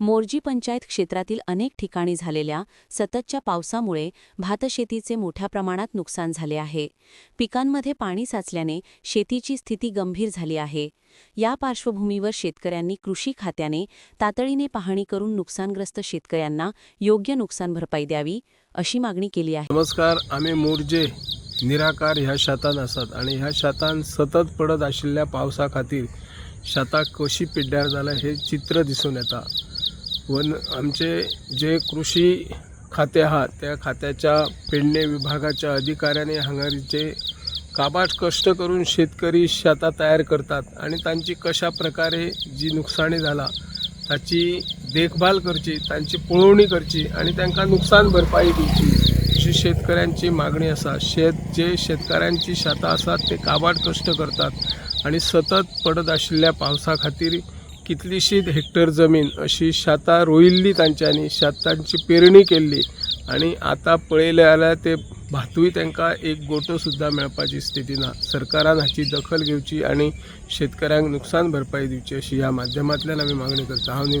मोर्जी पंचायत क्षेत्रातील अनेक ठिकाणी झालेल्या सततच्या पावसामुळे भातशेतीचे मोठ्या प्रमाणात नुकसान झाले आहे. पिकांमध्ये पाणी साचल्याने शेतीची स्थिती गंभीर झाली आहे. या पार्श्वभूमीवर शेतकऱ्यांनी कृषी खात्याने तातडीने पाहणी करून नुकसानग्रस्त शेतकऱ्यांना योग्य नुकसान भरपाई द्यावी अशी मागणी केली आहे. नमस्कार आम्ही मोर्जे निराकार ह्या शेतान असतात आणि ह्या शेतान सतत पडत आशिल्ल्या पावसा खातीर शेतां कशी पिड्ड्यार जाला हे चित्र दिसून येता. वन आमचे जे कृषी खाते आहा त्या खात्याच्या पेडणे विभागाच्या अधिकाऱ्याने हंगारीचे काबाट कश्ट करून शेतकरी शेतां तयार करतात आणि तांची कशा प्रकारे जी नुकसाणी जाला ताची देखभाल करची तांची पळोवणी करची आणि तांकां नुकसान भरपाई दिवची अशी शेतकऱ्यांची मागणी आसा शेत जे शेतकऱ्यांची शेतां आसात ते काबाड कश्ट करतात आणि सतत पडत आशिल्ल्या पावसा खातीर कितलीशीत हेक्टर जमीन अशी शेतां रोयिल्ली तांच्यांनी शेतांची पेरणी केल्ली आणि आतां पळयलें जाल्यार ते भातूय तांकां एक गोटो सुद्दां मेळपाची स्थिती ना. सरकारान हाची दखल घेवची आणि शेतकऱ्यांक नुकसान भरपाई दिवची अशी ह्या माध्यमांतल्यान आमी मागणी करता. हांव